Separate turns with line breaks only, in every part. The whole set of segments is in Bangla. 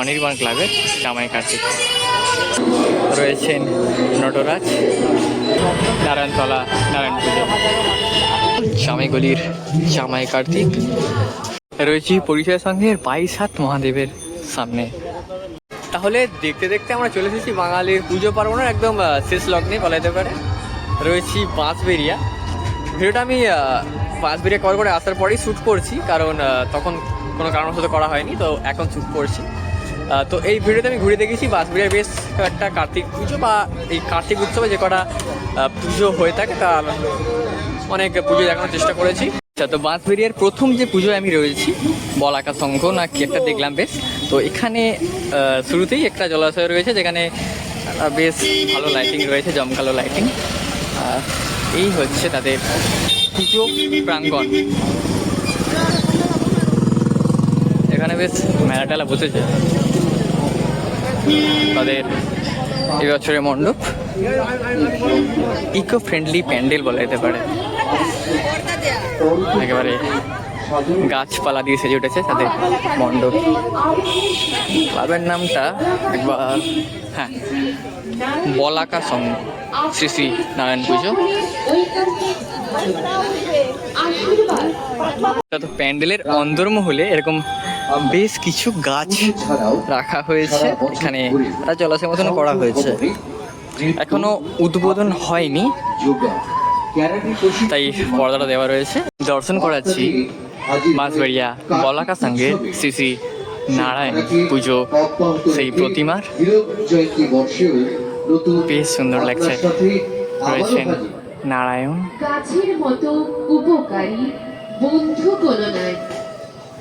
অনির্বাণ ক্লাবের জামাই কার্তিক। রয়েছেন নটরাজ, নারায়ণতলা নারায়ণ পুজো জামাই কার্তিক। রয়েছি পরিচয় সংঘের বাইশ হাত মহাদেবের সামনে। তাহলে দেখতে দেখতে আমরা চলে এসেছি বাঙালির পুজো পার্বণের একদম শেষ লগ্নে বলা যেতে পারে। রয়েছি বাঁশবেরিয়া ভিডিওটা আমি বাঁশবেরিয়া কল করে আসার পরেই শ্যুট করছি, কারণ তখন কোনো কারণবশত করা হয়নি, তো এখন শ্যুট করছি। তো এই ভিডিওতে আমি ঘুরে দেখেছি বাঁশবেরিয়া বেশ একটা কার্তিক পুজো বা এই কার্তিক উৎসবে যে কটা পুজো হয়ে থাকে তার অনেক পুজো দেখানোর চেষ্টা করেছি। আচ্ছা তো বাঁশবেরিয়ার প্রথম যে পুজোয় আমি রয়েছি বলাকা সংঘ না কি একটা দেখলাম বেশ। তো এখানে শুরুতেই একটা জলাশয় রয়েছে যেখানে বেশ ভালো লাইটিং রয়েছে, জমকালো লাইটিং এই হচ্ছে তাদের পুজো প্রাঙ্গণ। এখানে বেশ মেলা টেলা বসেছে। তাদের এবছরের মণ্ডপ। ইকো ফ্রেন্ডলি প্যান্ডেল বলা যেতে পারে। একেবারে গাছপালা দিয়ে সেজে উঠেছে তাদের মণ্ডপ। ক্লাবের নামটা একবার হ্যাঁ বলাকা সং, শ্রী শ্রী নারায়ণ পুজো। প্যান্ডেলের অন্দরমহলে এরকম বেশ কিছু গাছ রাখা হয়েছে। এখানে জলাশয়ের মতন করা হয়েছে। এখনও উদ্বোধন হয়নি। তাই পর্দাটা দেওয়া রয়েছে। দর্শন করাচ্ছি বাঁশবাড়িয়া বলাকা সঙ্গে শ্রী নারায়ণ পুজো, সেই প্রতিমার। বেশ সুন্দর লাগছে। রয়েছেন নারায়ণ।
গাছের মতো উপকারী বন্ধু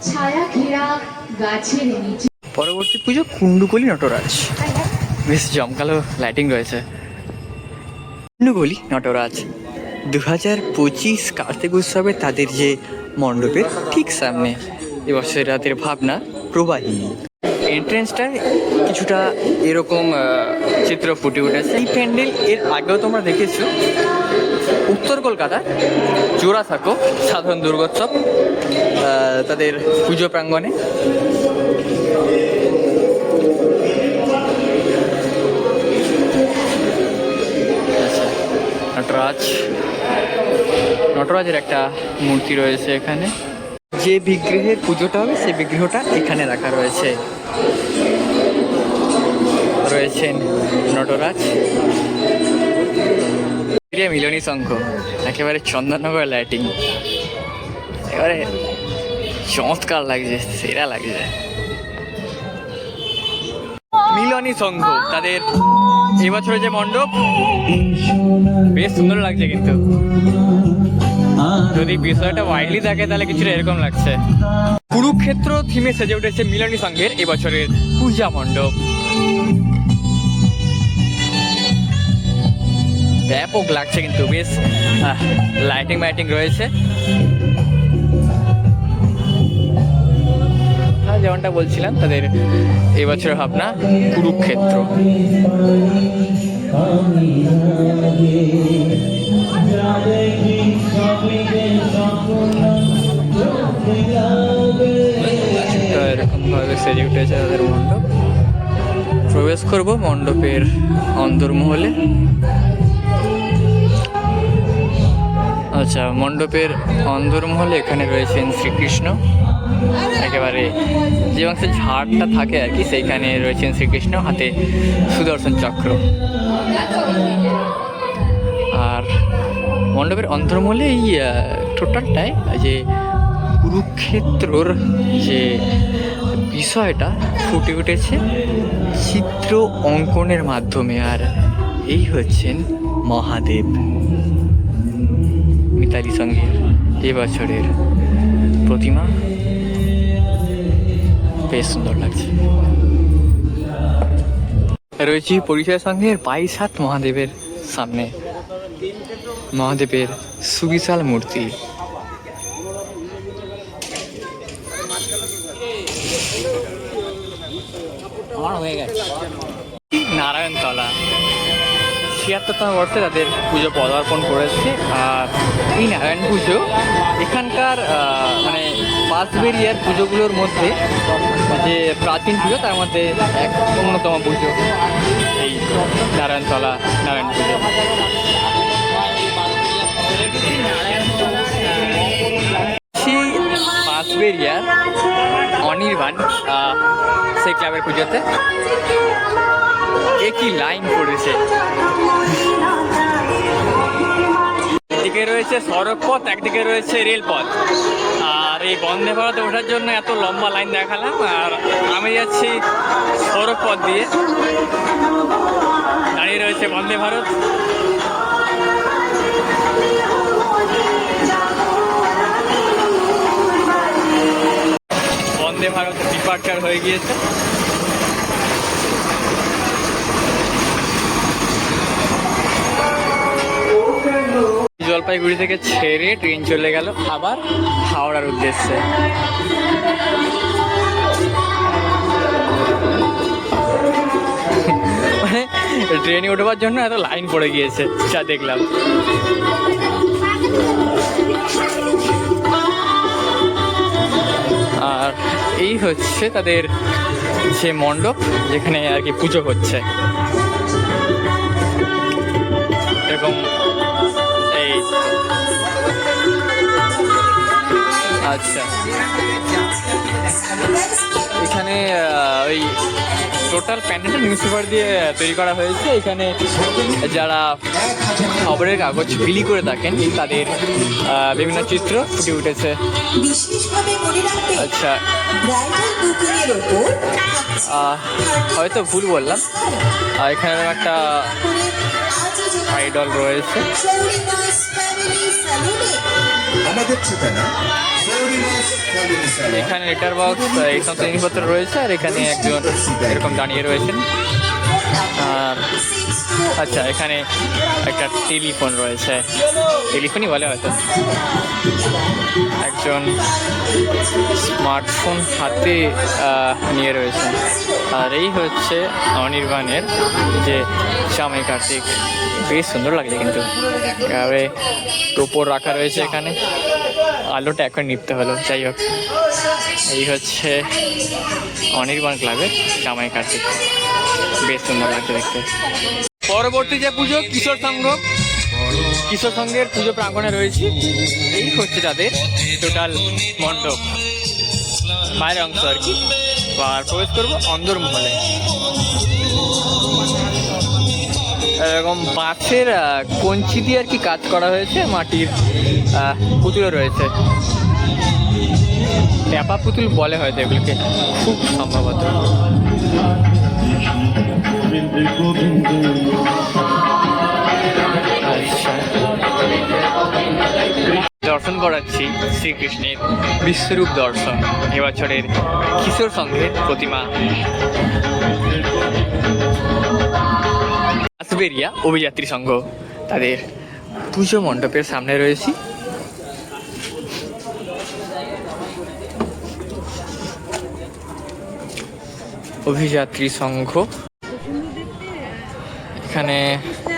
ছায়া ঘেরা গাছের নিচে।
পরবর্তী পুজো কুণ্ডুকলি নটরাজ। বেশ জমকালো লাইটিং রয়েছে। কুণ্ডুকলি নটরাজ। দু হাজার পঁচিশ কার্তিক উৎসবে তাদের যে মণ্ডপের ঠিক সামনে এবছর রাতের ভাবনা প্রবাহিনী এন্ট্রেন্সটায় কিছুটা এরকম চিত্র ফুটে উঠেছে। এই প্যান্ডেল এর আগেও তোমরা দেখেছ। উত্তর কলকাতা জোড়া থাকো, সাধারণ দুর্গোৎসব তাদের পুজো প্রাঙ্গণে। নটরাজ। নটরাজের একটা মূর্তি রয়েছে এখানে। যে বিগ্রহের পুজোটা হবে সেই বিগ্রহটা এখানে রাখা রয়েছে। রয়েছেন নটরাজ। মিলনী সংঘ একেবারে চন্দননগর লাইটিং এবারে চমৎকার লাগছে, সেরা লাগছে। মিলনী সংঘ তাদের এবছরের যে মণ্ডপ, বেশ সুন্দর লাগছে কিন্তু। যদি বিষয়টা ওয়াইডলি থাকে, তাহলে কিছুটা এরকম লাগছে। কুরুক্ষেত্র থিমে সেজে উঠেছে মিলনী সংঘের এবছরের পূজা মণ্ডপ। ব্যাপক লাগছে কিন্তু, বেশ লাইটিং মাইটিং রয়েছে। যেমনটা বলছিলাম, তাদের এবছর ভাবনা কুরুক্ষেত্র। এরকমভাবে সেজে উঠেছে তাদের মণ্ডপ। প্রবেশ করব মণ্ডপের অন্দরমহলে আচ্ছা মণ্ডপের অন্দরমহলে এখানে রয়েছেন শ্রীকৃষ্ণ। একেবারে যে অংশে ঝাড়টা থাকে আর কি, সেইখানে রয়েছেন শ্রীকৃষ্ণ, হাতে সুদর্শন চক্র। আর মণ্ডপের অন্তর্মূলে এই টোটালটায় যে কুরুক্ষেত্রর যে বিষয়টা ফুটে উঠেছে চিত্র অঙ্কনের মাধ্যমে। আর এই হচ্ছেন মহাদেব। মিতালি সঙ্গের এবছরের প্রতিমা। বেশ সুন্দর লাগছে। রয়েছি পরিচয় সংঘের বাইশ হাত মহাদেবের সামনে। মহাদেবের সুবিশাল মূর্তি। নারায়ণতলা। ছিয়াত্তরতম বর্ষে তাদের পুজো পদার্পণ করেছে। আর এই নারায়ণ পুজো এখানকার মানে বাঁশবেরিয়ার পুজোগুলোর মধ্যে যে প্রাচীন পুজো, তার মধ্যে এক অন্যতম পুজো এই নারায়ণতলা, নারায়ণ পুজো। সেই বাঁশবেরিয়ার অনির্বাণ সেই ক্লাবের পুজোতে। একই লাইন পড়েছে? একদিকে রয়েছে সড়ক পথ একদিকে রয়েছে রেলপথ। আর এই বন্দে ভারতে ওঠার জন্য এত লম্বা লাইন দেখালাম, আর আমি যাচ্ছি সড়ক পথ দিয়ে। দাঁড়িয়ে রয়েছে বন্দে ভারত। বন্দে ভারত ডিপার্চার হয়ে গিয়েছে। জলপাইগুড়ি থেকে ছেড়ে ট্রেন চলে গেল, আবার হাওড়ার উদ্দেশ্যে। মানে ট্রেনে উঠবার জন্য এত লাইন পড়ে গিয়েছে, যা দেখলাম। হচ্ছে তাদের যে মণ্ডপ যেখানে আর কি পুজো হচ্ছে। এবং এই আচ্ছা। এখানে ওই টোটাল প্যান্ডেলটা নিউজ পেপার দিয়ে তৈরি করা হয়েছে। এখানে যারা খবরের কাগজ বিলি করে থাকেন তাদের বিভিন্ন চিত্র ফুটে উঠেছে। আচ্ছা। হয়তো ভুল বললাম। আর এখানে একটা আইডল রয়েছে। এখানে লেটার বক্স এই সমস্ত জিনিসপত্র রয়েছে। আর এখানে একজন এরকম দাঁড়িয়ে রয়েছেন। আর আচ্ছা এখানে একটা টেলিফোন রয়েছে। টেলিফোনই বলে হয়তো। একজন স্মার্টফোন হাতে নিয়ে রয়েছেন। আর এই হচ্ছে অনির্বাণের যে জামাই কার্তিক। বেশ সুন্দর লাগছে কিন্তু। এভাবে টোপর রাখা রয়েছে এখানে। আলোটা এখন নিতে হলো, যাই হোক। এই হচ্ছে অনির্বাণ ক্লাবের জামাই কার্তিক। বেশ সুন্দর লাগছে দেখতে। পরবর্তী যে পুজো কিশোর সংঘ। কিশোর সংঘের পুজো প্রাঙ্গণে রয়েছে। এই হচ্ছে তাদের টোটাল মণ্ডপ। বাইরের অংশ আর কি। আর প্রবেশ করব অন্দরমহলে এরকম বাঁশের কঞ্চি দিয়ে আর কি কাজ করা হয়েছে। মাটির আহ, পুতুলও রয়েছে। ট্যাপা পুতুল বলে হয়তো এগুলোকে। খুব সম্ভবত। আচ্ছা। দর্শন করাচ্ছি শ্রীকৃষ্ণের বিশ্বরূপ দর্শন, এবছরের কিশোর সংঘের প্রতিমা। আসবেরিয়া অভিযাত্রী সংঘ, তাদের পুজো মণ্ডপের সামনে রয়েছি। অভিযাত্রী সংঘ। এখানে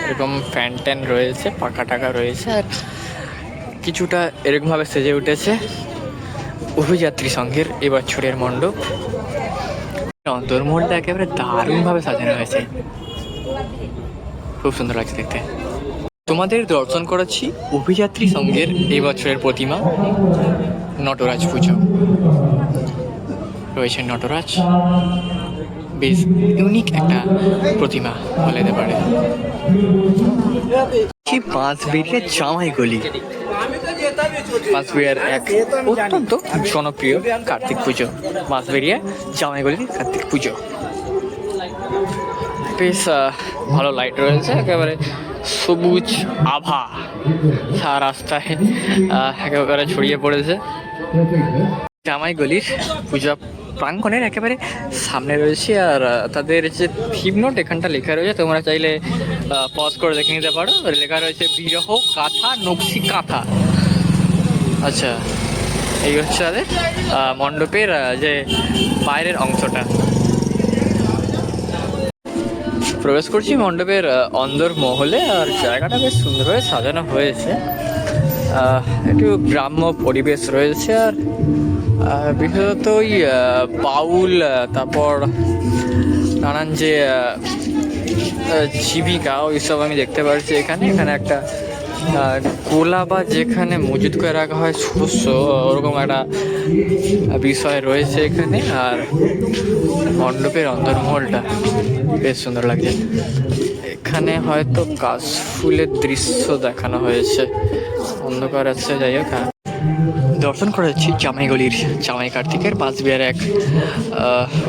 এরকম ফ্যান ট্যান রয়েছে পাকা টাকা রয়েছে। আর কিছুটা এরকমভাবে সেজে উঠেছে অভিযাত্রী সংঘের এবছরের মণ্ডপ। অন্তর্মহলটা একেবারে দারুণভাবে সাজানো হয়েছে। খুব সুন্দর লাগছে দেখতে। তোমাদের দর্শন করাচ্ছি অভিযাত্রী সংঘের এই বছরের প্রতিমা নটরাজ পুজো। রয়েছে নটরাজ। বেশ ইউনিক একটা প্রতিমা বলা যেতে পারে। কি বাঁশবেড়িয়া জামাই গলি? বাঁশবেড়িয়ার এক অত্যন্ত জনপ্রিয় কার্তিক পুজো। বাঁশবেড়িয়া জামাই গলির কার্তিক পুজো। বেশ ভালো লাইট রয়েছে, একেবারে সবুজ আভা। সারা রাস্তায় একেবারে ছড়িয়ে পড়েছে। জামাই গলির পূজা প্রাঙ্গণের একেবারে সামনে রয়েছে আর তাদের যে থিম নোট এখানটা লেখা রয়েছে, তোমরা চাইলে পজ করে দেখে নিতে পারো। লেখা রয়েছে, বিরহ কাঁথা নকশি, কাঁথা। আচ্ছা এই হচ্ছে তাদের মণ্ডপের যে বাইরের অংশটা। প্রবেশ করছি মণ্ডপের অন্দর মহলে আর জায়গাটা বেশ সুন্দরভাবে সাজানো হয়েছে। একটু গ্রাম্য পরিবেশ রয়েছে আর বিশেষত ওই বাউল তারপর নানান যে জীবিকা, ওইসব আমি দেখতে পাচ্ছি এখানে। এখানে একটা গোলা বা যেখানে মজুদ করে রাখা হয় শস্য, ওরকম একটা বিষয় রয়েছে এখানে। আর মণ্ডপের অন্দরমহলটা বেশ সুন্দর লাগছে। এখানে হয়তো কাশফুলের দৃশ্য দেখানো হয়েছে। অন্ধকার আছে, যাই হোক হ্যাঁ। দর্শন করে যাচ্ছি জামাইগলির, জামাই কার্তিকের বাঁশবিহার এক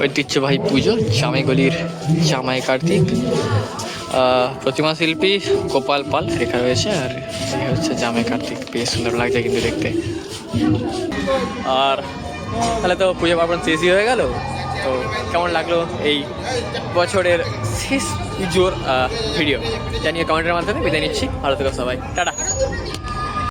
ঐতিহ্যবাহী পুজো, জামাইগলির জামাই কার্তিক। প্রতিমা শিল্পী গোপাল পাল লেখা রয়েছে, আর এই হচ্ছে জামাই কার্তিক। বেশ সুন্দর লাগছে কিন্তু দেখতে। আর তাহলে তো পুজো পার্বণ শেষই হয়ে গেল। তো কেমন লাগল এই বছরের শেষ পুজোর ভিডিও জানিয়ে কমেন্টের মাধ্যমে বিদায় নিচ্ছি। ভালো থেকো সবাই। টাটা।